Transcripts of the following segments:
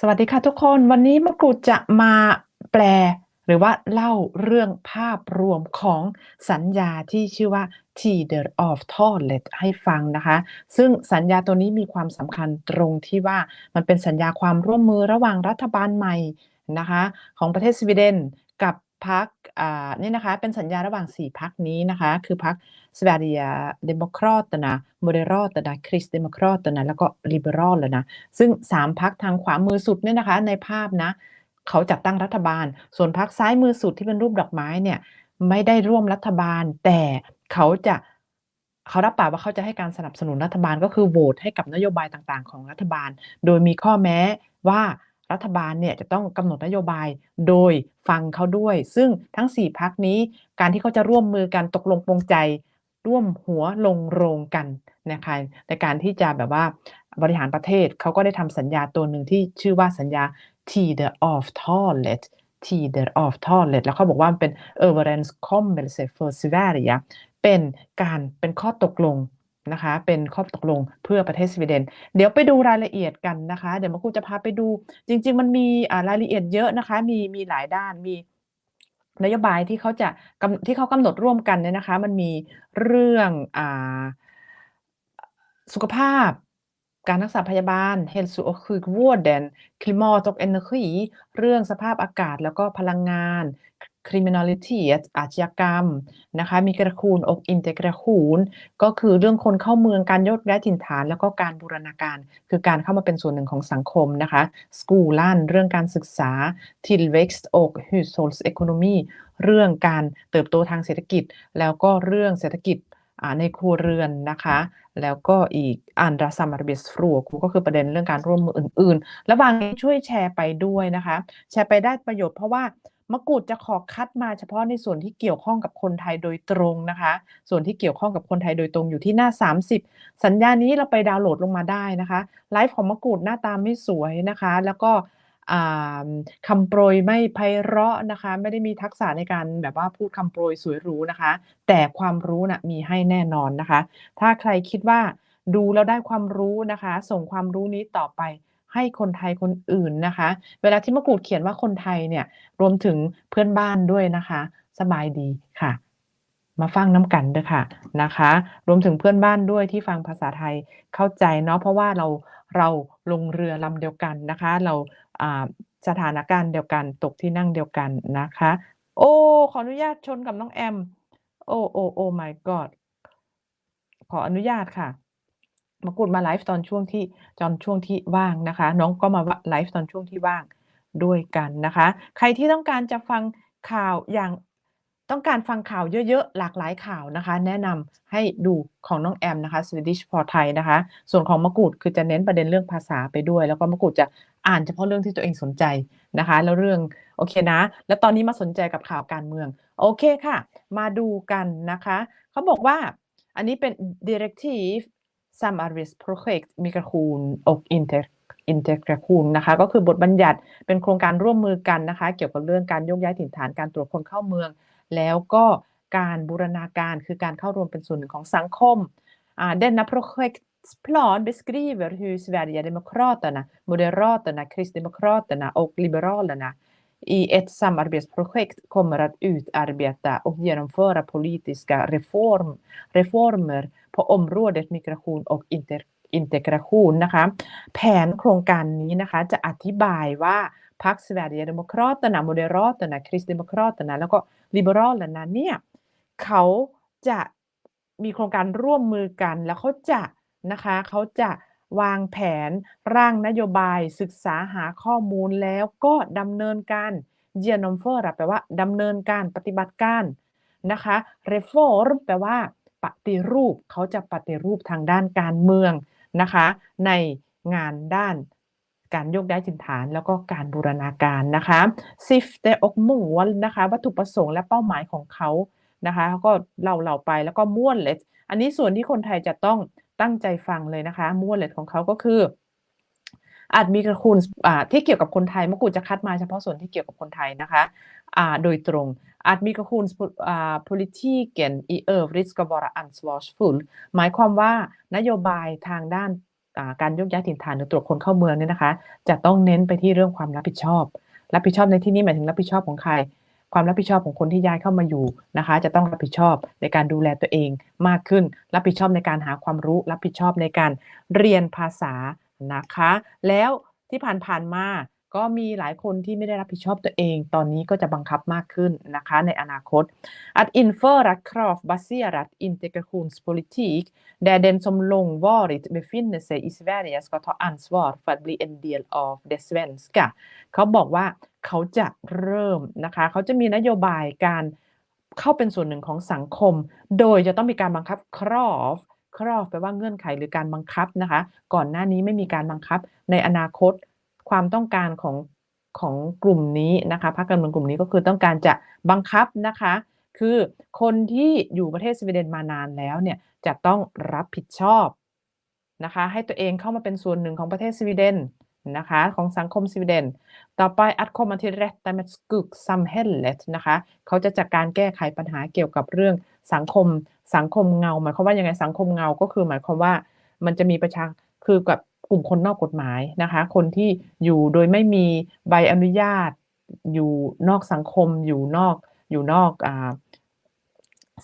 สวัสดีค่ะทุกคนวันนี้มะกรูดจะมาแปล หรือว่าเล่าเรื่องภาพรวมของสัญญาที่ชื่อว่า Tider of Toilet ให้ฟังนะคะ ซึ่งสัญญาตัวนี้มีความสำคัญตรงที่ว่ามันเป็นสัญญาความร่วมมือระหว่างรัฐบาลใหม่นะคะของประเทศสวีเดน พรรคอ่านี่นะคะเป็นสัญญาระหว่าง 4พรรคนี้นะคะคือพรรค Sverige Demokraterna Moderaterna Kristdemokraterna แล้วก็ Liberalerna ซึ่ง 3พรรคทางขวามือสุดเนี่ยนะคะในภาพนะเขาจัดตั้งรัฐบาล ส่วนพรรคซ้ายมือสุดที่เป็นรูปดอกไม้เนี่ยไม่ได้ร่วมรัฐบาล แต่เขาจะเขารับปากว่าเขาจะให้การสนับสนุนรัฐบาลก็คือโหวตให้กับนโยบายต่างๆ ของรัฐบาล โดยมีข้อแม้ว่า รัฐบาลเนี่ยจะต้องกำหนดนโยบายโดยฟังเขาด้วย ซึ่งทั้ง 4พรรคนี้การที่เขาจะร่วมมือกันตกลงปรงใจ ร่วมหัวลงโรงกันนะคะในการที่จะแบบว่าบริหารประเทศเขาก็ได้ทำสัญญาตัวหนึ่งที่ชื่อว่าสัญญา Tider of Toilet Tider of Toilet แล้วเขาบอกว่ามันเป็น Överenskommelse för Sverige เป็นการเป็นข้อตกลง นะคะ เป็นข้อตกลงเพื่อประเทศสวีเดน เดี๋ยวไปดูรายละเอียดกันนะคะ เดี๋ยวมะกรูจะพาไปดู จริง ๆ มันมีรายละเอียดเยอะนะคะ มีมีหลายด้านมีนโยบายที่เขาจะที่เขากำหนดร่วมกันเนี่ยนะคะ มันมีเรื่องอสุขภาพ การรักษาพยาบาล Hälso och sjukvården Klimat och energi เรื่องสภาพอากาศแล้วก็พลังงาน Kriminalitet อาชญากรรมนะคะ มีกระคูนอกอินเตกระคูนก็คือเรื่องคนเข้าเมืองการยกย้ายถิ่นฐาน แล้วก็การบูรณาการ คือการเข้ามาเป็นส่วนหนึ่งของสังคมนะคะสกูลันเรื่องการศึกษา Tillväxt och hushållsekonomi เรื่องการเติบโตทางเศรษฐกิจ แล้วก็เรื่องเศรษฐกิจ ในครัวเรือนนะคะ แล้วก็อีก Andra samarbetsfrågor ก็คือประเด็นเรื่องการร่วมมืออื่นๆระหว่างนี้ช่วยแชร์ไปด้วยนะคะ แชร์ไปได้ประโยชน์เพราะว่ามะกรูดจะขอคัดมาเฉพาะในส่วนที่เกี่ยวข้องกับคนไทยโดยตรงนะคะ ส่วนที่เกี่ยวข้องกับคนไทยโดยตรงอยู่ที่หน้า 30 สัญญานี้เราไปดาวน์โหลดลงมาได้นะคะ ไลฟ์ของมะกรูดหน้าตาไม่สวยนะคะ แล้วก็ คำโปรยไม่ไพเราะนะคะ ไม่ได้มีทักษะในการแบบว่าพูดคำโปรยสวยหรูนะคะ แต่ความรู้น่ะมีให้แน่นอนนะคะ ถ้าใครคิดว่าดูแล้วได้ความรู้นะคะ ส่งความรู้นี้ต่อไปให้คนไทยคนอื่นนะคะ เวลาที่มะกรูดเขียนว่าคนไทยเนี่ยรวมถึงเพื่อนบ้านด้วยนะคะ สบายดีค่ะ มาฟังน้ำกันเด้อค่ะนะคะ รวมถึงเพื่อนบ้านด้วยที่ฟังภาษาไทยเข้าใจเนาะเพราะว่าเราเราลงเรือลำเดียวกันนะคะ เรา สถานการณ์เดียวกันตกที่นั่งเดียวกันนะคะ โอ้ขออนุญาตชนกับน้องแอม โอ้โอ้ Oh my god ขออนุญาตค่ะมากรูดมาไลฟ์ตอนช่วงที่ตอนช่วงที่ว่างนะคะ น้องก็มาไลฟ์ตอนช่วงที่ว่างด้วยกันนะคะ ใครที่ต้องการจะฟังข่าวอย่าง ต้องการฟังข่าวเยอะๆ หลากหลายข่าวนะคะ แนะนำให้ดูของน้องแอมนะคะ Swedish for Thai นะคะ ส่วนของมะกรูดคือจะเน้นประเด็นเรื่องภาษาไปด้วย แล้วก็มะกรูดจะอ่านเฉพาะเรื่องที่ตัวเองสนใจนะคะ แล้วเรื่องโอเคนะ แล้วตอนนี้มาสนใจกับข่าวการเมือง โอเคค่ะ มาดูกันนะคะ เขาบอกว่าอันนี้เป็น Direktiv Samarbetsprojekt Migration och Inter integration นะคะ ก็คือบทบัญญัติเป็นโครงการร่วมมือกันนะคะ เกี่ยวกับเรื่องการโยกย้ายถิ่นฐานการตรวจคนเข้าเมือง แล้วก็การบูรณาการคือการเข้ารวมเป็นส่วนหนึ่งของสังคมอ่า Denna projektplan beskriver hur Sverigedemokraterna, Moderaterna, Kristdemokraterna och Liberalerna i ett samarbetsprojekt kommer att utarbeta och genomföra politiska reform reformer på området migration och inter integration นะคะ แผนโครงการนี้นะคะจะอธิบายว่า พรรค Sverigedemokraterna, Moderaterna, Kristdemokraterna แล้วก็ Liberalerna เนี่ยเขาจะมีโครงการร่วมมือกันแล้วเขาจะนะคะเขาจะวางแผนร่างนโยบายศึกษาหาข้อมูลแล้วก็ดำเนินการ genomföra แปลว่าดำเนินการปฏิบัติการนะคะ reform แปลว่า ปฏิรูปเขาจะปฏิรูปทางด้านการเมืองนะคะ ในงานด้าน การโยกย้ายถิ่นฐานแล้วก็การบูรณาการนะคะ Syfte och mål นะคะวัตถุประสงค์และเป้าหมายของเขานะคะเขาก็เล่าไปแล้วก็ målet อันนี้ส่วนที่คนไทยจะต้องตั้งใจฟังเลยนะคะ målet ของเขาก็คือ att migration อ่าที่เกี่ยวกับคนไทยมะกรูจะคัดมาเฉพาะส่วนที่เกี่ยวกับคนไทยนะคะอ่าโดยตรง att migrations อ่า politiken i övrigt ska vara ansvarsfull หมายความว่านโยบายทางด้าน การยกย้ายถิ่นฐานหรือตรวจคนเข้าเมืองเนี่ยนะคะ จะต้องเน้นไปที่เรื่องความรับผิดชอบ รับผิดชอบในที่นี้หมายถึงรับผิดชอบของใคร ความรับผิดชอบของคนที่ย้ายเข้ามาอยู่นะคะ จะต้องรับผิดชอบในการดูแลตัวเองมากขึ้น รับผิดชอบในการหาความรู้ รับผิดชอบในการเรียนภาษานะคะ แล้วที่ผ่านๆมา ก็มีหลายคนที่ไม่ได้รับผิดชอบตัวเอง ตอนนี้ก็จะบังคับมากขึ้นนะคะในอนาคต Att införa kravbaserat integrationspolitik där den som långvarigt befinner sig i Sverige ska ta ansvar för att bli en del av det svenska เขาบอกว่าเขาจะเริ่มนะคะ เขาจะมีนโยบายการเข้าเป็นส่วนหนึ่งของสังคม โดยจะต้องมีการบังคับ krav krav แปลว่าเงื่อนไขหรือการบังคับนะคะ ก่อนหน้านี้ไม่มีการบังคับในอนาคต ความต้องการของของกลุ่มนี้นะคะพรรคการเมืองกลุ่มนี้ก็คือต้องการจะบังคับนะคะ คือคนที่อยู่ประเทศสวีเดนมานานแล้วเนี่ยจะต้องรับผิดชอบนะคะให้ตัวเองเข้ามาเป็นส่วนหนึ่งของประเทศสวีเดนนะคะของสังคมสวีเดน ต่อไป att komma till rätta med skuggsamhället นะคะเขาจะจัดการแก้ไขปัญหาเกี่ยวกับเรื่องสังคมสังคมเงาหมายความว่ายังไงสังคมเงาก็คือหมายความว่ามันจะมีประชาคือกับ กลุ่มคนนอกกฎหมายนะคะ คนที่อยู่โดยไม่มีใบอนุญาต อยู่นอกสังคม อยู่นอกอยู่นอกอ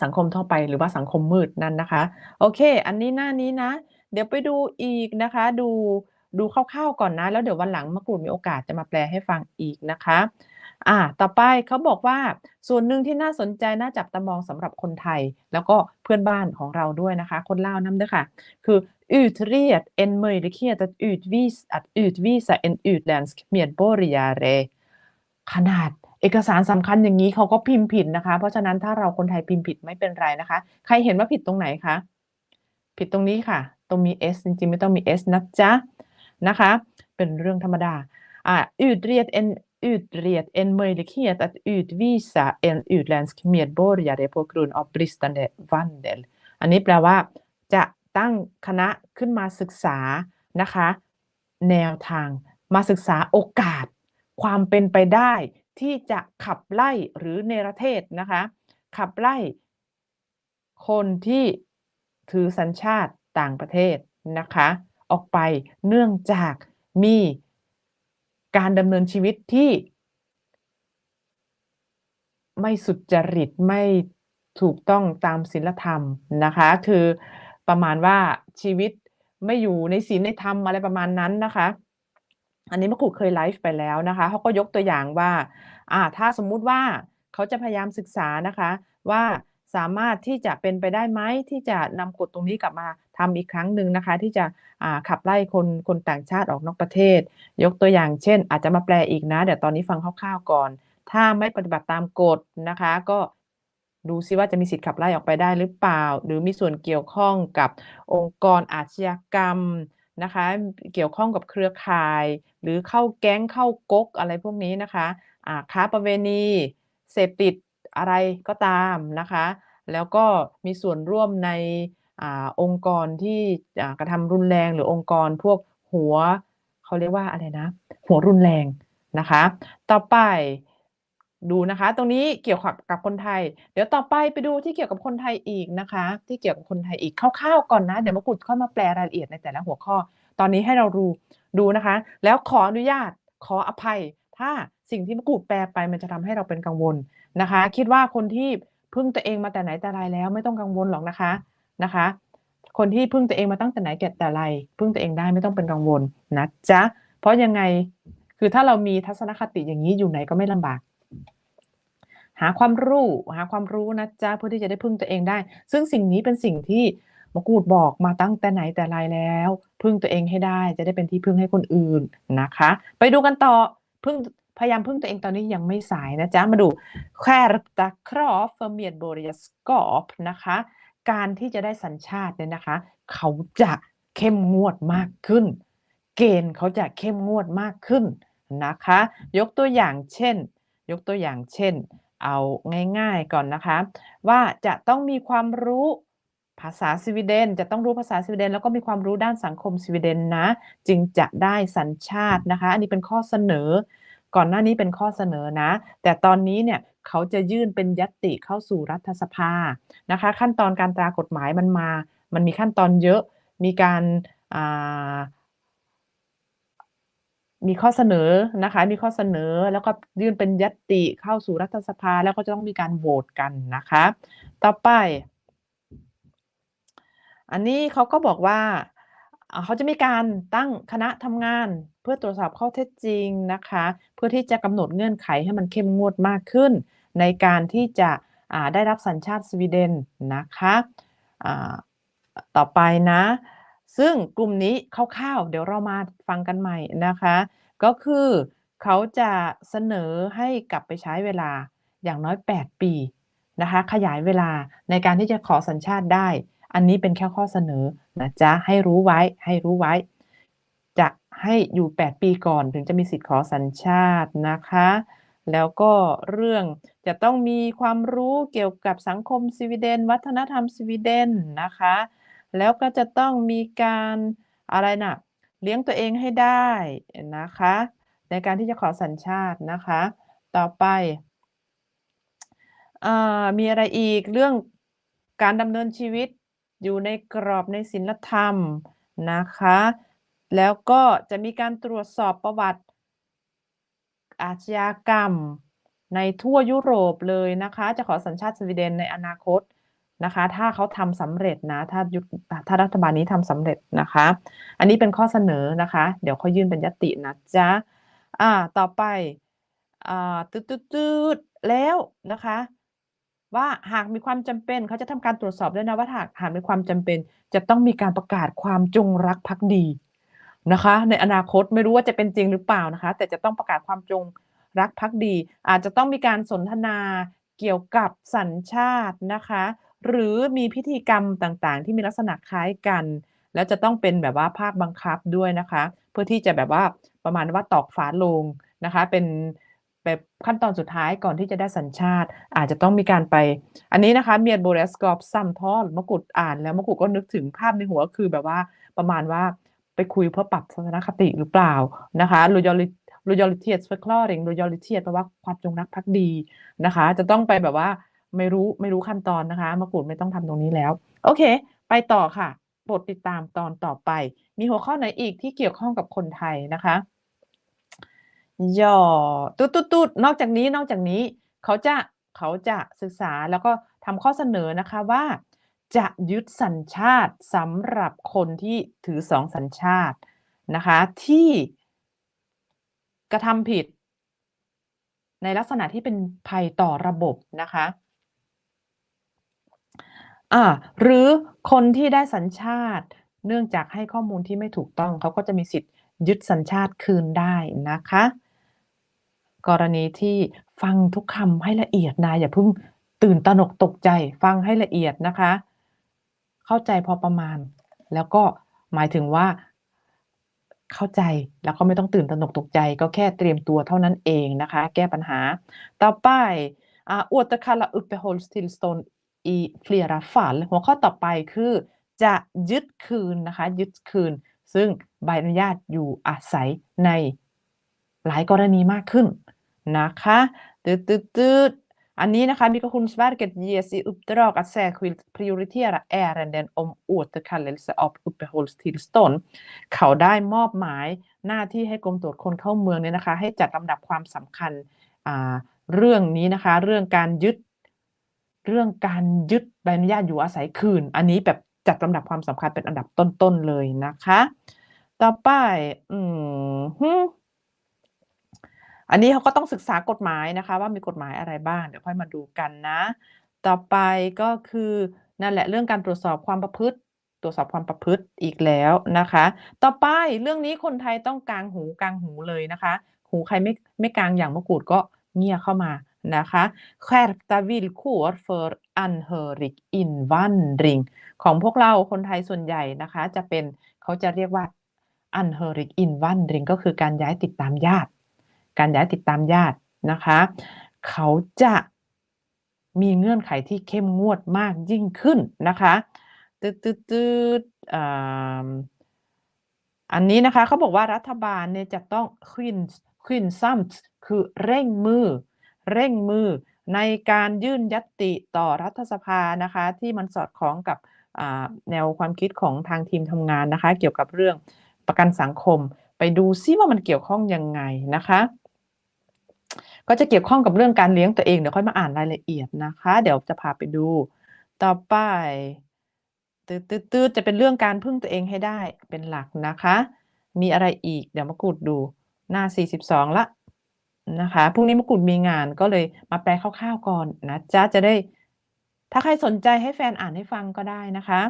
สังคมทั่วไปหรือว่าสังคมมืดนั่นนะคะ โอเค อันนี้หน้านี้นะ เดี๋ยวไปดูอีกนะคะ ดูดูคร่าวๆก่อนนะ แล้วเดี๋ยววันหลังมะกรูดมีโอกาสจะมาแปลให้ฟังอีกนะคะ อ่า ต่อไปเขาบอกว่าส่วนหนึ่งที่น่าสนใจน่าจับตามองสำหรับคนไทย แล้วก็เพื่อนบ้านของเราด้วยนะคะ คนลาวน้ำด้วยค่ะ คือ utred en möjlighet att utvisa att utvisa en utländsk medborgare ขนาดเอกสารสำคัญอย่างนี้เขาก็พิมพ์ผิดนะคะ เพราะฉะนั้นถ้าเราคนไทยพิมพ์ผิดไม่เป็นไรนะคะ ใครเห็นว่าผิดตรงไหนคะ ผิดตรงนี้ค่ะ ตรงมี s จริงๆ ไม่ต้องมี s นะจ๊ะนะคะ เป็นเรื่องธรรมดาอ่า utred en utred en möjlighet att utvisa en utländsk medborgare på grund av bristande vandel อันนี้แปลว่า จะตั้งคณะขึ้นมาศึกษานะคะ แนวทางมาศึกษาโอกาส ความเป็นไปได้ที่จะขับไล่หรือเนรเทศนะคะ ขับไล่คนที่ถือสัญชาติต่างประเทศนะคะ ออกไปเนื่องจากมี การดำเนินชีวิตที่ ไม่สุจริตไม่ถูกต้องตามศีลธรรมนะคะ คือประมาณว่าชีวิตไม่อยู่ในศีลในธรรมอะไรประมาณนั้นนะคะ อันนี้มะกรูเคยไลฟ์ไปแล้วนะคะเขาก็ยกตัวอย่างว่าอ่า ถ้าสมมุติว่าเขาจะพยายามศึกษานะคะ ว่าสามารถที่จะเป็นไปได้ไหมที่จะนำกฎตรงนี้กลับมา ทำอีกครั้งหนึ่งนะคะที่จะขับไล่คนคนต่างชาติออกนอกประเทศ ยกตัวอย่างเช่น อาจจะมาแปลอีกนะ เดี๋ยวตอนนี้ฟังคร่าวๆก่อน ถ้าไม่ปฏิบัติตามกฎนะคะ ก็ดูซิว่าจะมีสิทธิ์ขับไล่ออกไปได้หรือเปล่า หรือมีส่วนเกี่ยวข้องกับองค์กรอาชญากรรมนะคะเกี่ยวข้องกับเครือข่าย หรือเข้าแก๊งเข้าก๊กอะไรพวกนี้นะคะอ่าค้าประเวณี เสพติดอะไรก็ตามนะคะ แล้วก็มีส่วนร่วมใน อองค์กรที่กระทำรุนแรงหรือองค์กรพวกหัวเขาเรียกว่าอะไรนะ หัวรุนแรงนะคะ ต่อไปดูนะคะ ตรงนี้เกี่ยวกับกับคนไทย เดี๋ยวต่อไปไปดูที่เกี่ยวกับคนไทยอีกนะคะ ที่เกี่ยวกับคนไทยอีกคร่าวๆก่อนนะ เดี๋ยวมะกรูดค่อยมาแปลรายละเอียดในแต่ละหัวข้อ ตอนนี้ให้เราดูดูนะคะ แล้วขออนุญาตขออภัย ถ้าสิ่งที่มะกรูดแปลไปมันจะทำให้เราเป็นกังวลนะคะ คิดว่าคนที่พึ่งตัวเองมาแต่ไหนแต่ไรแล้ว ไม่ต้องกังวลหรอกนะคะ นะคะ คนที่พึ่งตัวเองมาตั้งแต่ไหนแก่แต่ไร พึ่งตัวเองได้ไม่ต้องเป็นกังวลนะจ๊ะเพราะยังไงคือถ้าเรามีทัศนคติอย่างนี้อยู่ไหนก็ไม่ลำบาก หาความรู้หาความรู้นะจ๊ะเพื่อที่จะได้พึ่งตัวเองได้ ซึ่งสิ่งนี้เป็นสิ่งที่มกูดบอกมาตั้งแต่ไหนแต่ไรแล้ว พึ่งตัวเองให้ได้ จะได้เป็นที่พึ่งให้คนอื่นนะคะ ไปดูกันต่อพึ่งพยายามพึ่งตัวเองตอนนี้ยังไม่สายนะจ๊ะ มาดู skärpta krav för medborgarskap นะคะ การที่จะได้สัญชาติเนี่ยนะคะ เขาจะเข้มงวดมากขึ้น เกณฑ์เขาจะเข้มงวดมากขึ้นนะคะ ยกตัวอย่างเช่น ยกตัวอย่างเช่น เอาง่ายๆก่อนนะคะ ว่าจะต้องมีความรู้ภาษาสวีเดน จะต้องรู้ภาษาสวีเดน แล้วก็มีความรู้ด้านสังคมสวีเดนนะ จึงจะได้สัญชาตินะคะ อันนี้เป็นข้อเสนอ ก่อนหน้านี้เป็นข้อเสนอนะ แต่ตอนนี้เนี่ย เขาจะยื่นเป็นยัตติเข้าสู่รัฐสภานะคะ ขั้นตอนการตรากฎหมายมันมา มันมีขั้นตอนเยอะ มีการมีข้อเสนอนะคะ มีข้อเสนอแล้วก็ยื่นเป็นญัตติเข้าสู่รัฐสภาแล้วก็จะต้องมีการโหวตกันนะคะ ต่อไป อันนี้เขาก็บอกว่า เขาจะมีการตั้งคณะทำงานเพื่อตรวจสอบข้อเท็จจริงนะคะ เพื่อที่จะกำหนดเงื่อนไขให้มันเข้มงวดมากขึ้น ในการที่จะได้รับสัญชาติสวีเดนนะคะต่อไปนะ ซึ่งกลุ่มนี้คร่าวๆเดี๋ยวเรามาฟังกันใหม่นะคะ ก็คือเขาจะเสนอให้กลับไปใช้เวลาอย่างน้อย 8 ปีนะคะ ขยายเวลาในการที่จะขอสัญชาติได้ อันนี้เป็นแค่ข้อเสนอนะจ๊ะให้รู้ไว้ให้รู้ไว้ จะให้อยู่ 8 ปีก่อนถึงจะมีสิทธิ์ขอสัญชาตินะคะ แล้วก็เรื่องจะต้องมีความรู้เกี่ยวกับสังคมสวีเดน วัฒนธรรมสวีเดนนะคะ แล้วก็จะต้องมีการอะไรนะเลี้ยงตัวเองให้ได้นะคะ ในการที่จะขอสัญชาตินะคะ ต่อไปอมีอะไรอีกเรื่องการดำเนินชีวิต อยู่ในกรอบในศีลธรรมนะคะ แล้วก็จะมีการตรวจสอบประวัติอาชญากรรมในทั่วยุโรปเลยนะคะ จะขอสัญชาติสวีเดนในอนาคตนะคะ ถ้าเขาทำสำเร็จนะ ถ้ายุถ้ารัฐบาลนี้ทำสำเร็จนะคะ อันนี้เป็นข้อเสนอนะคะ เดี๋ยวเขายื่นเป็นยตินะจ๊ะอ่าต่อไปอ่าตืดๆแล้วนะคะ ว่าหากมีความจำเป็นเขาจะทำการตรวจสอบด้วยนะว่าหากหากมีความจำเป็น จะต้องมีการประกาศความจงรักภักดีนะคะ ในอนาคตไม่รู้ว่าจะเป็นจริงหรือเปล่านะคะ แต่จะต้องประกาศความจงรักภักดี อาจจะต้องมีการสนทนาเกี่ยวกับสัญชาตินะคะ หรือมีพิธีกรรมต่างๆ ที่มีลักษณะคล้ายกัน แล้วจะต้องเป็นแบบว่าภาคบังคับด้วยนะคะ เพื่อที่จะแบบว่าประมาณว่าตอกฝาลงนะคะ เป็น แบบขั้นตอนสุดท้ายก่อนที่จะได้สัญชาติ อาจจะต้องมีการไป อันนี้นะคะเมียนโบเรสกอบซัมทอลมะกุฎอ่านแล้วมะกุฎก็นึกถึงภาพในหัวคือแบบว่าประมาณว่าไปคุยเพื่อปรับทัศนคติหรือเปล่านะคะ loyalty loyalitet förklaring loyalitet แปลว่าความจงรักภักดีนะคะ จะต้องไปแบบว่าไม่รู้ไม่รู้ขั้นตอนนะคะมะกุฎไม่ต้องทำตรงนี้แล้ว โอเค ไปต่อค่ะโปรดติดตามตอนต่อไป มีหัวข้อไหนอีกที่เกี่ยวข้องกับคนไทยนะคะ ย่อตุ๊ดตุ๊ดตุ๊ดนอกจากนี้นอกจากนี้เขาจะเขาจะศึกษาแล้วก็ทำข้อเสนอนะคะว่า จะยึดสัญชาติสำหรับคนที่ถือสองสัญชาตินะคะที่กระทำผิด ในลักษณะที่เป็นภัยต่อระบบนะคะอ่าหรือคนที่ได้สัญชาติ เนื่องจากให้ข้อมูลที่ไม่ถูกต้องเขาก็จะมีสิทธิ์ยึดสัญชาติคืนได้นะคะ กรณีที่ฟังทุกคำให้ละเอียดนะอย่าเพิ่งตื่นตระหนกตกใจ ฟังให้ละเอียดนะคะ เข้าใจพอประมาณ แล้วก็หมายถึงว่าเข้าใจแล้วก็ไม่ต้องตื่นตระหนกตกใจ ก็แค่เตรียมตัวเท่านั้นเองนะคะ แก้ปัญหา ต่อไปอ่า återkalla uppehållstillstånd i flera fall หัวข้อต่อไปคือจะยึดคืนนะคะ ยึดคืน ซึ่งใบอนุญาตอยู่อาศัยในหลายกรณีมากขึ้น นะคะตืดๆๆอันนี้นะคะ Migrationsverket ges i uppdrag att särskilt prioritera ärenden om återkallelse av uppehållstillstånd เขาได้มอบหมายหน้าที่ให้กรมตรวจคนเข้าเมืองเนี่ยนะคะ ให้จัดลำดับความสำคัญเรื่องนี้นะคะ เรื่องการยึด เรื่องการยึดใบอนุญาตอยู่อาศัยคืน อันนี้แบบจัดลำดับความสำคัญเป็นอันดับต้นๆเลยนะคะ ต่อไป อืม อันนี้เขาก็ต้องศึกษากฎหมายนะคะ ว่ามีกฎหมายอะไรบ้างเดี๋ยวค่อยมาดูกันนะ ต่อไปก็คือนั่นแหละเรื่องการตรวจสอบความประพฤติตรวจสอบความประพฤติอีกแล้วนะคะ ต่อไปเรื่องนี้คนไทยต้องกางหูกางหูเลยนะคะ หูใครไม่ไม่กางอย่างมะกรูดก็เงี่ยเข้ามานะคะ skärpta villkor för anhörig invandring ของพวกเราคนไทยส่วนใหญ่นะคะ จะเป็นเขาจะเรียกว่า anhörig invandring ก็คือการย้ายติดตามญาติ การย้ายติดตามญาตินะคะ เขาจะมีเงื่อนไขที่เข้มงวดมากยิ่งขึ้นนะคะตืดตืดอันนี้นะคะเขาบอกว่ารัฐบาลเนี่ยจะต้อง skyndsamt คือเร่งมือ เร่งมือในการยื่นยัตติต่อรัฐสภานะคะ ที่มันสอดคล้องกับแนวความคิดของทางทีมทำงานนะคะ เกี่ยวกับเรื่องประกันสังคม ไปดูซิว่ามันเกี่ยวข้องยังไงนะคะ ก็จะเกี่ยวข้องกับเรื่องการเลี้ยงตัวเอง เดี๋ยวค่อยมาอ่านรายละเอียดนะคะ เดี๋ยวจะพาไปดู ต่อไปตืดๆๆจะเป็นเรื่องการพึ่งตัวเองให้ได้เป็นหลักนะคะ มีอะไรอีกเดี๋ยวมากรูดดูหน้า 42 ละนะคะพรุ่งนี้มะกรูดมีงานก็เลยมาแปลคร่าวๆก่อนนะจ๊ะจะได้ ถ้าใครสนใจให้แฟนอ่านให้ฟังก็ได้นะคะ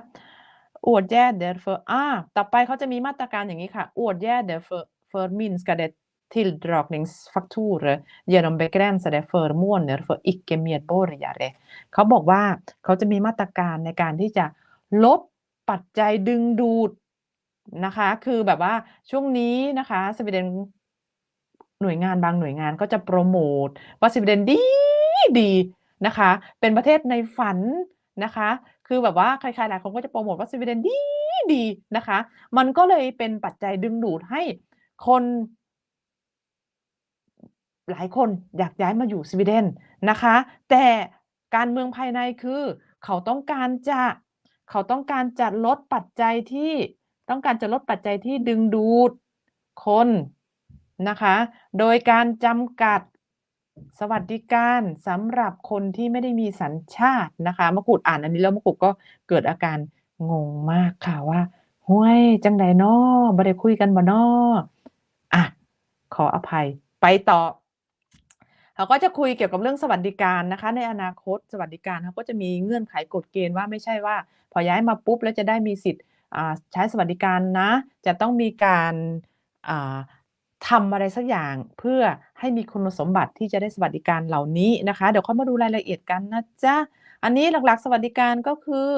อวดแย่เดอร์เฟอร์อ่าต่อไปเขาจะมีมาตรการอย่างนี้ค่ะอวดแย่เดอร์เฟอร์เฟอร์มินส์ก det tilldragningsfaktorer genom begränsade förmåner för icke-medborgare เขาบอกว่าเขาจะมีมาตรการในการที่จะลดปัจจัยดึงดูดนะคะ คือแบบว่าช่วงนี้นะคะสวีเดนหน่วยงานบางหน่วยงานก็จะโปรโมทว่าสวีเดนดีดีนะคะ เป็นประเทศในฝันนะคะ คือแบบว่าใครๆหลายคนก็จะโปรโมทว่าสวีเดนดีดีนะคะ มันก็เลยเป็นปัจจัยดึงดูดให้คน หลายคนอยากย้ายมาอยู่สวีเดนนะคะ แต่การเมืองภายในคือ เขาต้องการจะเขาต้องการจะลดปัจจัยที่ต้องการจะลดปัจจัยที่ดึงดูดคนนะคะ โดยการจำกัดสวัสดิการสำหรับคนที่ไม่ได้มีสัญชาตินะคะมะกรูดอ่านอันนี้แล้วมะกรูดก็เกิดอาการงงมากค่ะว่าห้วยจังใดนาะบ่ได้คุยกันบ่เนาะอะขออภัยไปต่อ เขาก็จะคุยเกี่ยวกับเรื่องสวัสดิการนะคะ ในอนาคตสวัสดิการเขาก็จะมีเงื่อนไขกฎเกณฑ์ว่าไม่ใช่ว่า พอย้ายมาปุ๊บแล้วจะได้มีสิทธิ์ใช้สวัสดิการนะ จะต้องมีการอ่าทำอะไรสักอย่างเพื่อให้มีคุณสมบัติที่จะได้สวัสดิการเหล่านี้นะคะ เดี๋ยวค่อยมาดูรายละเอียดกันนะจ๊ะอันนี้หลักๆ สวัสดิการก็คือ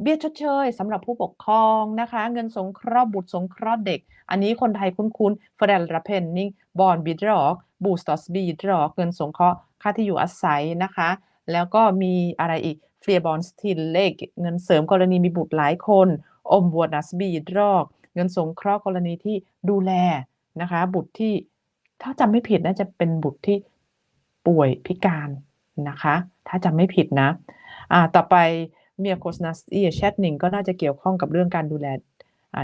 เบี้ยชดเชยสำหรับผู้ปกครองนะคะ เงินสงเคราะห์บุตรสงเคราะห์เด็ก อันนี้คนไทยคุ้นๆ föräldrapenning barnbidrag bostadsbidrag เงินสงเคราะห์ค่าที่อยู่อาศัยนะคะ แล้วก็มีอะไรอีก flerbarnstillägg เงินเสริมกรณีมีบุตรหลายคน omvårdnadsbidrag เงินสงเคราะห์กรณีที่ดูแลนะคะ บุตรที่ถ้าจำไม่ผิดน่าจะเป็นบุตรที่ป่วยพิการนะคะ ถ้าจำไม่ผิดนะ อ่าต่อไป เมียโคสนัสเอียแชทหนิงก็น่าจะเกี่ยวข้องกับเรื่องการดูแล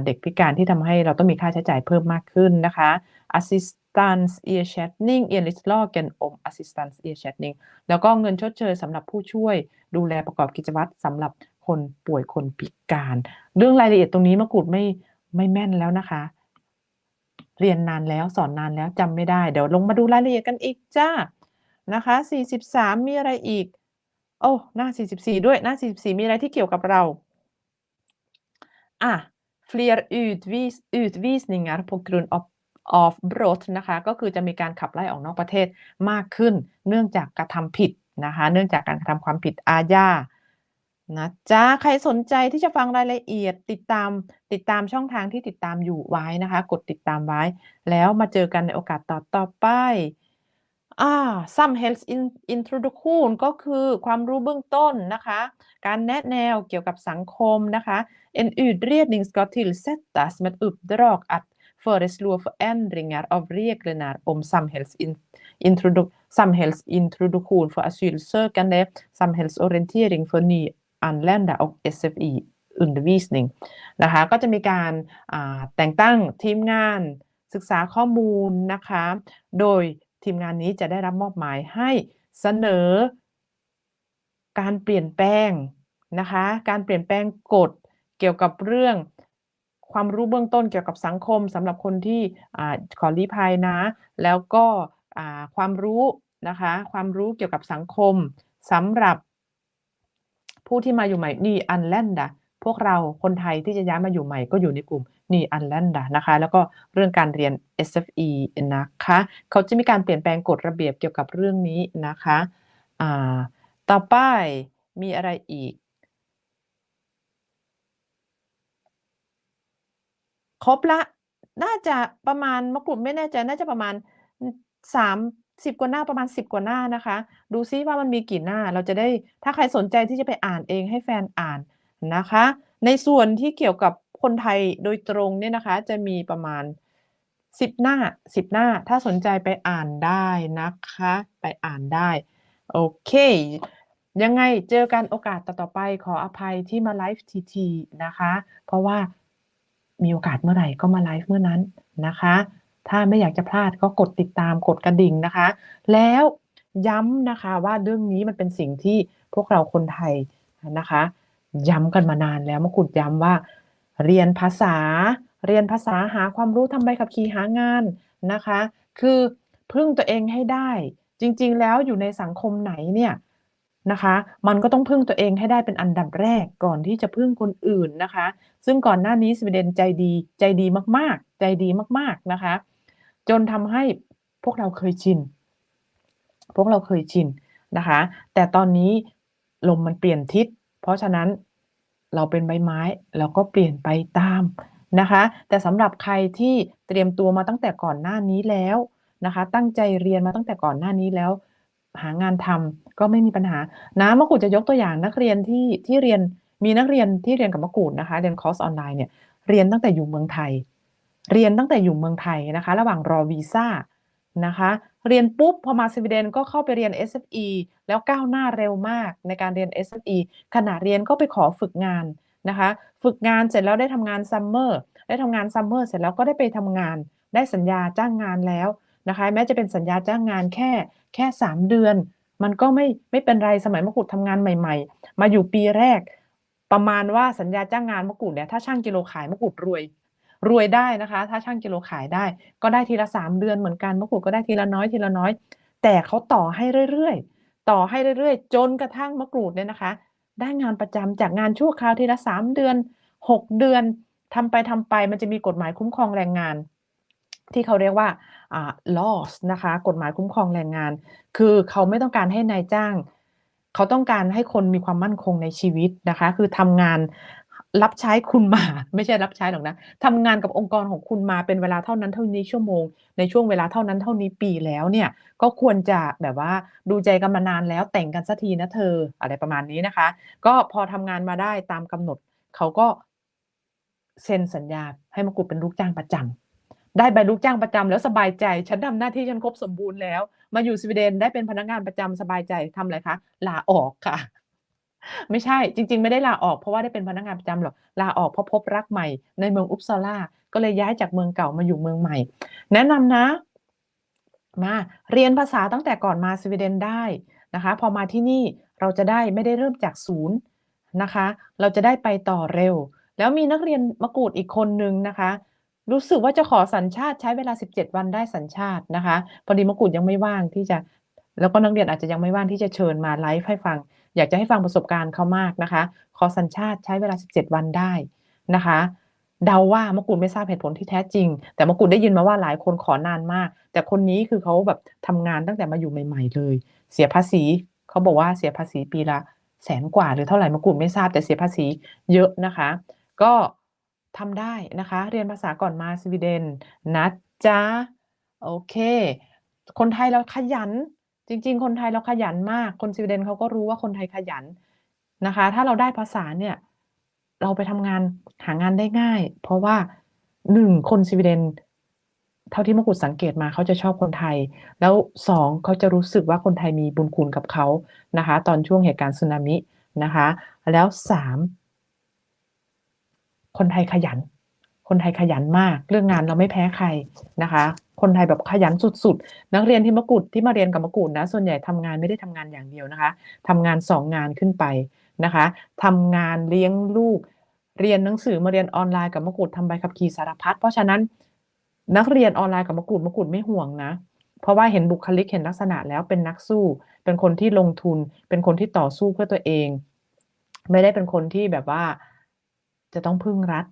เด็กพิการที่ทำให้เราต้องมีค่าใช้จ่ายเพิ่มมากขึ้นนะคะ assistance ersättning enligt lagen om assistance ersättning แล้วก็เงินชดเชยสำหรับผู้ช่วยดูแลประกอบกิจวัตรสำหรับคนป่วยคนพิการ เรื่องรายละเอียดตรงนี้มะกรูดไม่ไม่แม่นแล้วนะคะ เรียนนานแล้วสอนนานแล้วจำไม่ได้ เดี๋ยวลงมาดูรายละเอียดกันอีกจ้านะคะ 43 มีอะไรอีก โอ้หน้า 44 ด้วยหน้า 44 มีอะไรที่เกี่ยวกับเราอะ fler utvis utvisningar på grund av of brott นะคะก็คือจะมีการขับไล่ออกนอกประเทศมากขึ้น เนื่องจากกระทำผิดนะคะเนื่องจากการกระทำความผิดอาญานะจ๊ะใครสนใจที่จะฟังรายละเอียดติดตามติดตามช่องทางที่ติดตามอยู่ไว้นะคะ กดติดตามไว้ แล้วมาเจอกันในโอกาสต่อต่อไป อ่า samhälls introduktion ก็คือความรู้เบื้องต้นนะคะ การแนะแนวเกี่ยวกับสังคมนะคะ en utredning ska tillsättas med uppdrag att föreslå förändringar av reglerna om samhällsintrodu samhällsintroduktion för asylsökande, samhällsorientering för nyanlända och SFI-undervisning นะคะก็จะมีการแต่งตั้งทีมงานศึกษาข้อมูลนะคะ โดย ทีมงานนี้จะได้รับมอบหมายให้เสนอ การเปลี่ยนแปลงนะคะ การเปลี่ยนแปลงกฎเกี่ยวกับเรื่องความรู้เบื้องต้นเกี่ยวกับสังคมสำหรับคนที่อขอลี้ภัยนะ แล้วก็ความรู้นะคะ ความรู้เกี่ยวกับสังคมสำหรับผู้ที่มาอยู่ใหม่นี่อันแลนดา พวกเราคนไทยที่จะย้ายมาอยู่ใหม่ก็อยู่ในกลุ่มนี่อันแลนดานะคะ แล้วก็เรื่องการเรียน SFE นะคะ เขาจะมีการเปลี่ยนแปลงกฎระเบียบเกี่ยวกับเรื่องนี้นะคะอ่าต่อไปมีอะไรอีก ครบละ น่าจะประมาณมะกรูดไม่แน่ใจน่าจะประมาณอืม30กว่าหน้าประมาณ10กว่าหน้านะคะ ดูซิว่ามันมีกี่หน้าเราจะได้ถ้าใครสนใจที่จะไปอ่านเองให้แฟนอ่าน นะคะ ในส่วนที่เกี่ยวกับคนไทยโดยตรงเนี่ยนะคะจะมีประมาณ 10 หน้า 10 หน้า ถ้าสนใจไปอ่านได้นะคะ ไปอ่านได้ โอเค ยังไงเจอกันโอกาสต่อๆไปขออภัยที่มาไลฟ์ทีๆนะคะ เพราะว่ามีโอกาสเมื่อไหร่ก็มาไลฟ์เมื่อนั้นนะคะ ถ้าไม่อยากจะพลาดก็กดติดตามกดกระดิ่งนะคะ แล้วย้ำนะคะว่าเรื่องนี้มันเป็นสิ่งที่พวกเราคนไทยนะคะ ย้ำกันมานานแล้วมาขุดย้ำว่า เรียนภาษา เรียนภาษาหาความรู้ทำใบขับขี่หางานนะคะ คือพึ่งตัวเองให้ได้ จริง ๆ แล้วอยู่ในสังคมไหนเนี่ยนะคะ มันก็ต้องพึ่งตัวเองให้ได้เป็นอันดับแรกก่อนที่จะพึ่งคนอื่นนะคะ ซึ่งก่อนหน้านี้สวีเดนใจดีใจดีมากๆ ใจดีมากๆนะคะ จนทำให้พวกเราเคยชิน พวกเราเคยชินนะคะ แต่ตอนนี้ลมมันเปลี่ยนทิศ เพราะฉะนั้นเราเป็นใบไม้เราก็เปลี่ยนไปตามนะคะ แต่สำหรับใครที่เตรียมตัวมาตั้งแต่ก่อนหน้านี้แล้วนะคะ ตั้งใจเรียนมาตั้งแต่ก่อนหน้านี้แล้ว หางานทำก็ไม่มีปัญหานะมะกรูดจะยกตัวอย่างนักเรียนที่ที่เรียนมีนักเรียนที่เรียนกับมะกรูดนะคะ เรียนคอร์สออนไลน์เนี่ยเรียนตั้งแต่อยู่เมืองไทย เรียนตั้งแต่อยู่เมืองไทยนะคะ ระหว่างรอวีซ่านะคะ เรียนปุ๊บพอมาสวีเดนก็เข้าไปเรียน SFE แล้วก้าวหน้าเร็วมากในการเรียน SFE ขณะเรียนก็ไปขอฝึกงานนะคะ ฝึกงานเสร็จแล้วได้ทำงานซัมเมอร์ได้ทำงานซัมเมอร์เสร็จแล้วก็ได้ไปทำงาน ได้สัญญาจ้างงานแล้วนะคะ แม้จะเป็นสัญญาจ้างงานแค่แค่ 3 เดือน มันก็ไม่ไม่เป็นไรสมัยมะกรูดทำงานใหม่ ๆ มาอยู่ปีแรก ประมาณว่าสัญญาจ้างงานมะกรูดเนี่ยถ้าช่างกิโลขายมะกรูดรวย รวยได้นะคะ ถ้าช่างกิโลขายได้ ก็ได้ทีละ 3 เดือนเหมือนกันมะกรูดก็ได้ทีละน้อยทีละน้อย แต่เขาต่อให้เรื่อยๆ ต่อให้เรื่อยๆ จนกระทั่งมะกรูดเนี่ยนะคะ ได้งานประจำจากงานชั่วคราวทีละ 3 เดือน 6 เดือนทำไปทำไปมันจะมีกฎหมายคุ้มครองแรงงาน ที่เขาเรียกว่าอ่า laws นะคะ กฎหมายคุ้มครองแรงงาน คือเขาไม่ต้องการให้นายจ้าง เขาต้องการให้คนมีความมั่นคงในชีวิตนะคะ คือทำงาน รับใช้คุณมา ไม่ใช่รับใช้หรอกนะทำงานกับองค์กรของคุณมาเป็นเวลาเท่านั้นเท่านี้ชั่วโมง ในช่วงเวลาเท่านั้นเท่านี้ปีแล้วเนี่ย ก็ควรจะแบบว่าดูใจกันมานานแล้วแต่งกันสักทีนะเธออะไรประมาณนี้นะคะ ก็พอทำงานมาได้ตามกำหนดเขาก็เซ็นสัญญาให้มากรูดเป็นลูกจ้างประจำได้ใบลูกจ้างประจำแล้วสบายใจ ฉันทำหน้าที่ฉันครบสมบูรณ์แล้ว มาอยู่สวีเดนได้เป็นพนักงานประจำสบายใจทำอะไรคะลาออกค่ะ ไม่ใช่จริง ๆ ไม่ได้ลาออกเพราะว่าได้เป็นพนักงานประจำหรอกลาออกเพราะพบรักใหม่ในเมืองอุปซาลาก็เลยย้ายจากเมืองเก่ามาอยู่เมืองใหม่ แนะนำนะ มาเรียนภาษาตั้งแต่ก่อนมาสวีเดนได้นะคะ พอมาที่นี่เราจะได้ไม่ได้เริ่มจากศูนย์นะคะ เราจะได้ไปต่อเร็ว แล้วมีนักเรียนมะกรูดอีกคนนึงนะคะ รู้สึกว่าจะขอสัญชาติใช้เวลา 17 วันได้สัญชาตินะคะพอดีมะกรูดยังไม่ว่างที่จะ แล้วก็นักเรียนอาจจะยังไม่ว่างที่จะเชิญมาไลฟ์ให้ฟัง อยากจะให้ฟังประสบการณ์เขามากนะคะ ขอสัญชาติใช้เวลา 17 วันได้นะคะ เดาว่ามะกรูดไม่ทราบเหตุผลที่แท้จริง แต่มะกรูดได้ยินมาว่าหลายคนขอนานมาก แต่คนนี้คือเขาแบบทำงานตั้งแต่มาอยู่ใหม่ ๆ เลย เสียภาษีเขาบอกว่าเสียภาษีปีละแสนกว่าหรือเท่าไหร่มะกรูดไม่ทราบแต่เสียภาษีเยอะนะคะ ก็ทำได้นะคะ เรียนภาษาก่อนมาสวีเดนนะจ๊ะโอเค คนไทยเราขยัน จริง ๆ คนไทยเราขยันมาก คนสวีเดนเขาก็รู้ว่าคนไทยขยันนะคะ ถ้าเราได้ภาษาเนี่ย เราไปทำงานหางานได้ง่าย เพราะว่าหนึ่งคนสวีเดน เท่าที่มกรูดสังเกตมาเขาจะชอบคนไทย แล้วสองเขาจะรู้สึกว่าคนไทยมีบุญคุณกับเขานะคะ ตอนช่วงเหตุการณ์สึนามินะคะ แล้วสามคนไทยขยัน คนไทยขยันมาก เรื่องงานเราไม่แพ้ใครนะคะ คนไทยแบบขยันสุดๆ นักเรียนที่มะกรูดที่มาเรียนกับมะกรูดนะ ส่วนใหญ่ทำงานไม่ได้ทำงานอย่างเดียวนะคะทำงานสองงานขึ้นไปนะคะทำงานเลี้ยงลูก เรียนหนังสือมาเรียนออนไลน์กับมะกรูดทำใบขับขี่สารพัดเพราะฉะนั้นนักเรียนออนไลน์กับมะกรูดมะกรูดไม่ห่วงนะเพราะว่าเห็นบุคลิกเห็นลักษณะแล้วเป็นนักสู้ เป็นคนที่ลงทุน เป็นคนที่ต่อสู้เพื่อตัวเอง ไม่ได้เป็นคนที่แบบว่าจะต้องพึ่งรัฐ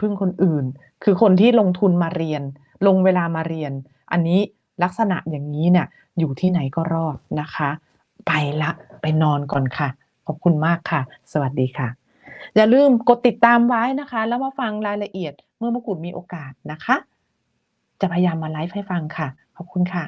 พึ่งคนอื่น คือคนที่ลงทุนมาเรียน ลงเวลามาเรียน อันนี้ลักษณะอย่างนี้เนี่ยอยู่ที่ไหนก็รอดนะคะ ไปละไปนอนก่อนค่ะ ขอบคุณมากค่ะ สวัสดีค่ะ อย่าลืมกดติดตามไว้นะคะ แล้วมาฟังรายละเอียดเมื่อมกรูดมีโอกาสนะคะ จะพยายามมาไลฟ์ให้ฟังค่ะ ขอบคุณค่ะ